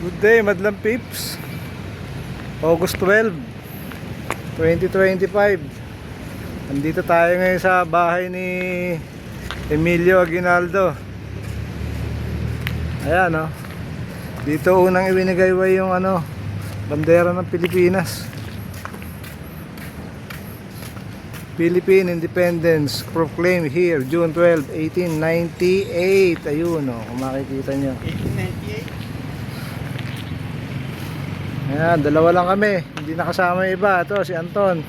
Good day, Madlang Pips. August 12, 2025. Andito tayo ngayon sa bahay ni Emilio Aguinaldo. Ayan, oh. Dito unang ibinigay yung ano, bandera ng Pilipinas. Philippine Independence proclaimed here June 12, 1898. Ayun, oh, kung makikita nyo. 1898. Ayan, dalawa lang kami. Hindi nakasama yung iba. Ito, si Anton.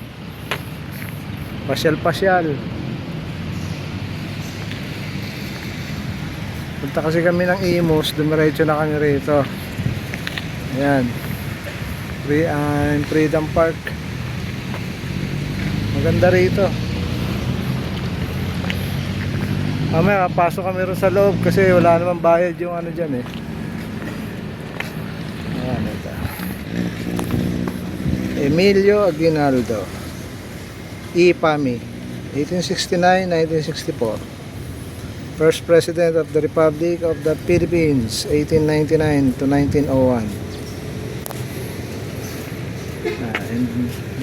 Pasyal-pasyal. Punta kasi kami ng Imus. Dumiretso na kami rito. Ayan. Free, ah, Freedom Park. Maganda rito. Mamaya, pasok kami rin sa loob kasi wala namang bayad yung ano dyan eh. Ayan, ito. Emilio Aguinaldo. IPAMI 1869-1964 First President of the Republic of the Philippines 1899 to 1901 Ah, and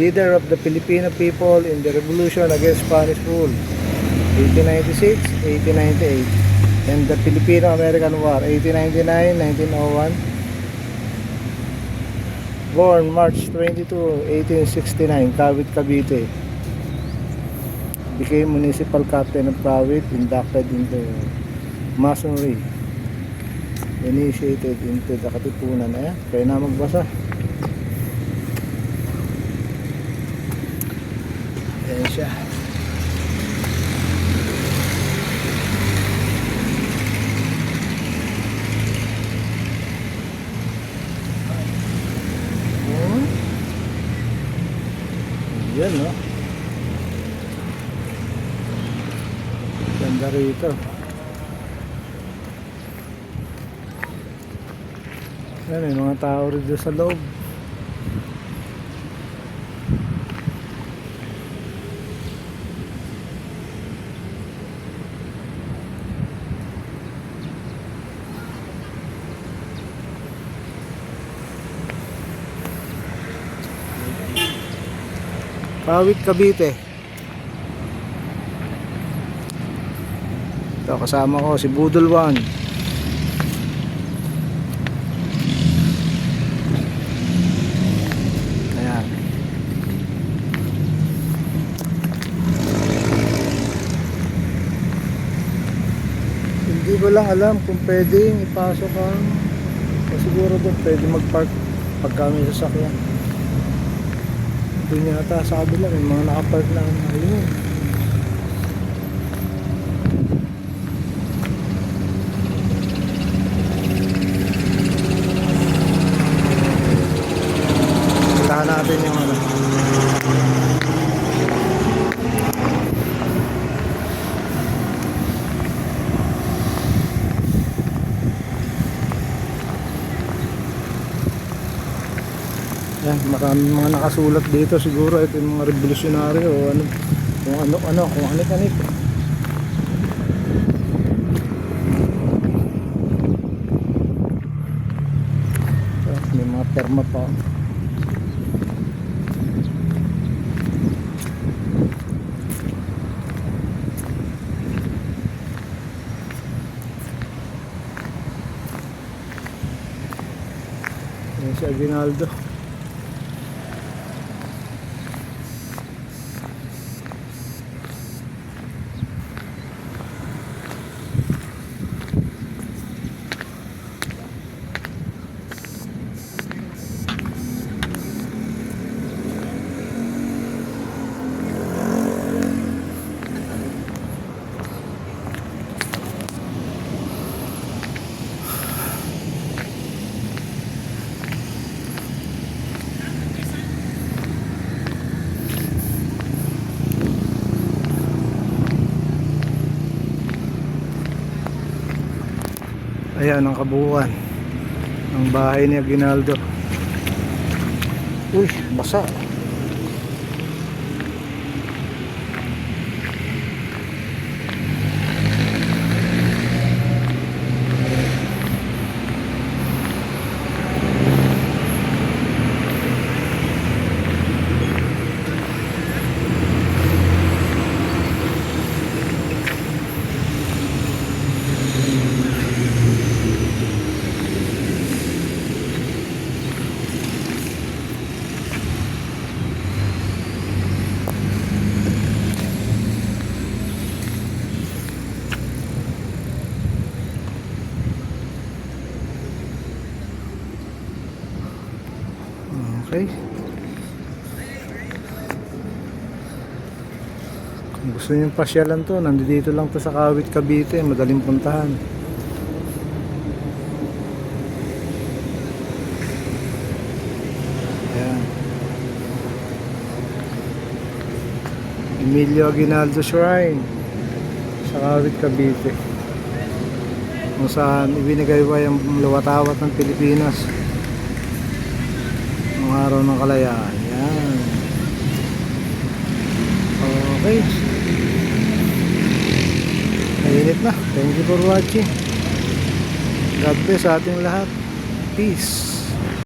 Leader of the Filipino people in the revolution against Spanish rule 1896-1898 and the Filipino-American War 1899-1901 Born March 22, 1869, Kawit, Cavite. Became municipal captain of Kawit, inducted into masonry. Initiated into the Katipunan. Ayan, kaya na magbasa. Ayan siya. Yan, no? Ganda rito. Yan, may mga tao rito sa loob. Kawit, Cavite. Ito, kasama ko si Budol One. Ayan. Hindi ko lang alam kung pwedeng ipasok ang siguro doon pwede mag-park pag kami sasakyan. Doon yata sa kabila may mga nakapark na ayun. Puntahan natin yung ano. Yan, maraming mga nakasulat dito siguro. Ito yung mga revolusyonary o ano kung ano ano kung ano kanip may mga perma pa. Aguinaldo Ayan ang kabuuan ng bahay ni Aguinaldo. Uy, basa. Okay. Kung gusto niyo pasyalan to, nandito lang to sa Kawit, Cavite. Madaling puntahan. Ayan. Emilio Aguinaldo Shrine sa Kawit, Cavite. Kung saan ibinigay ba yung luwatawat ng Pilipinas ng araw ng kalayaan. Yan. Okay. Mainit na. Thank you for watching. God bless sa ating lahat. Peace.